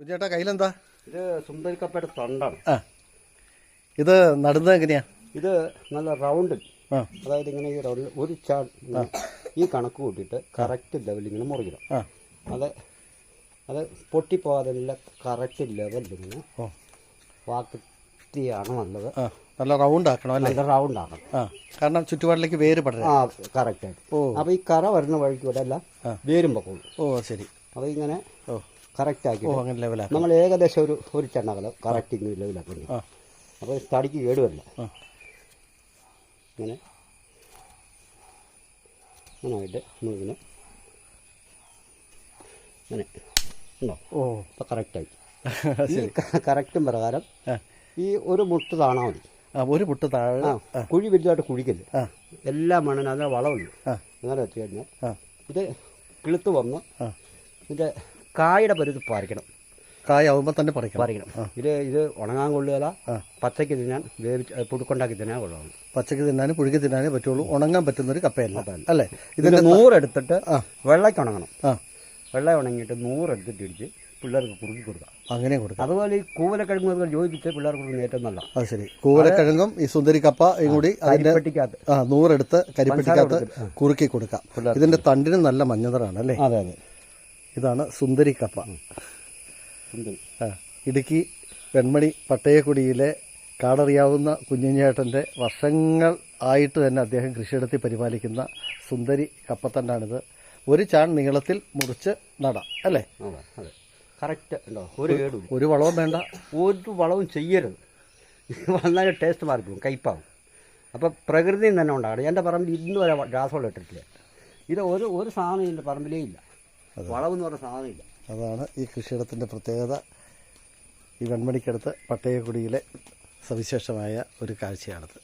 കുഞ്ഞേട്ടാ കയ്യിലെന്താ? ഇത് സുന്ദരിക്കപ്പയുടെ തൊണ്ടാണ്. ആ. ഇത് നടുന്നത് എങ്ങനെയാ? ഇത് നല്ല റൗണ്ട്. ആ. അതായത് ഇങ്ങനെ ഈ റൗണ്ടിൽ ഒരു ചാ ഇങ്ങനെ ഈ കണക്ക് കൂട്ടിയിട്ട് കറക്റ്റ് ലെവലിൽ ഇങ്ങനെ മുറിക്കണം. ആ. അത് അത് പൊട്ടിപ്പോകാതെ കറക്റ്റ് ലെവലിൽ ഇങ്ങനെ ഓ. വാക്കത്തിയാണ് നല്ലത്. ആ. നല്ല റൗണ്ട് ആക്കണം അല്ലേ? നല്ല റൗണ്ട് ആക്കണം. ആ. കാരണം ചുറ്റുപാടിലേക്ക് വേര് പടരാം ആ കറക്റ്റായിട്ട് ഓ. അപ്പോൾ ഈ കറ വരുന്ന വഴിക്ക് ഇവിടെ എല്ലാം ആ. വേരും പൊക്കോളൂ ഓ ശരി. അപ്പോൾ ഇങ്ങനെ ഓ. കറക്റ്റ് ആക്കി ഓ അങ്ങനെ ലെവലാക്കാം നമ്മൾ ഏകദേശം ഒരു ഒരു ചെണ്ണകലം കറക്റ്റ് ഇങ്ങനെ ലെവലാക്കി അപ്പോൾ തടിക്ക് കേടുവരില്ല ഇങ്ങനെ. അങ്ങനായിട്ട് നമ്മളിങ്ങനെ ഇങ്ങനെ. ഉണ്ടോ? ഓ. അപ്പോൾ കറക്റ്റായി ഈ കറക്റ്റും പ്രകാരം ഈ ഒരു മുട്ട് താണാൽ മതി. ഒരു മുട്ട് താഴെ. കുഴി വലുതായിട്ട് കുഴിക്കൽ എല്ലാ മണ്ണിനും അതിന് വളമുണ്ട് അങ്ങനെ വെച്ച് കഴിഞ്ഞാൽ ഇത് കിളുത്ത് വന്ന് ഇതിന്റെ കായുടെ പരുത്ത് പറിക്കണം കായാവുമ്പോൾ തന്നെ പറിക്കണം. പറിക്കണം ഇത് ഇത് ഉണങ്ങാൻ കൊള്ളുകയില്ല പച്ചയ്ക്ക് തിന്നാൻ വേവിച്ച് പുടുക്കുണ്ടാക്കി തിന്നാൻ കൊള്ളാം പച്ചയ്ക്ക് തിന്നാനും പുഴുക്കി തിന്നാനേ പറ്റുള്ളൂ. ഉണങ്ങാൻ പറ്റുന്ന ഒരു കപ്പയല്ല. അല്ലേ? ഇതിന്റെ നൂറെടുത്തിട്ട്. വെള്ളയ്ക്ക് ഉണങ്ങണം. ആ. വെള്ള ഉണങ്ങിയിട്ട് നൂറെടുത്തിട്ട് ഇടിച്ച് പിള്ളേർക്ക് കുറുക്കി കൊടുക്കാം. അങ്ങനെ കൊടുക്കാം. അതുപോലെ ഈ കൂവലക്കിഴങ്ങ് യോജിപ്പിച്ച് പിള്ളേർക്ക് കൊടുക്കുന്ന ഏറ്റവും നല്ല അത് ശരി. കൂവലക്കിഴങ്ങും ഈ സുന്ദരി കപ്പ കൂടി അതിന്റെ നൂറെടുത്ത് കരിപ്പെട്ടിക്കകത്ത് കുറുക്കി കൊടുക്കാം. ഇതിന്റെ തണ്ടിന് നല്ല മഞ്ഞതറാണ് അല്ലേ? അതെ അതെ. ഇതാണ് സുന്ദരി കപ്പ. ഇടുക്കി വെൺമണി പട്ടയക്കുടിയിലെ കാടറിയാവുന്ന കുഞ്ഞുഞ്ഞേട്ടന്റെ വർഷങ്ങൾ ആയിട്ട് തന്നെ അദ്ദേഹം കൃഷിയിടത്തിൽ പരിപാലിക്കുന്ന സുന്ദരി കപ്പത്തണ്ടാണിത് ഒരു ചാൺ നീളത്തിൽ മുറിച്ച് നടാം അല്ലേ? കറക്റ്റ് ഉണ്ടോ? ഒരു ഒരു വളവും വേണ്ട. ഒരു വളവും ചെയ്യരുത്. വന്നാലും ടേസ്റ്റ് മാറിപ്പോകും കയ്പാവും. അപ്പോൾ പ്രകൃതിയും തന്നെ ഉണ്ടാകണം. എന്റെ പറമ്പിൽ ഇന്ന് വരെ രാസവളം ഇട്ടിട്ടില്ല. ഇത് ഒരു ഒരു സാധനം എന്റെ പറമ്പിലേ ഇല്ല. വളവെന്ന് പറഞ്ഞ സാധനം ഇല്ല. അതാണ് ഈ കൃഷിയിടത്തിന്റെ പ്രത്യേകത. ഈ വെൺമണിക്കടുത്ത് പട്ടയക്കുടിയിലെ സവിശേഷമായ ഒരു കാഴ്ചയാണത്.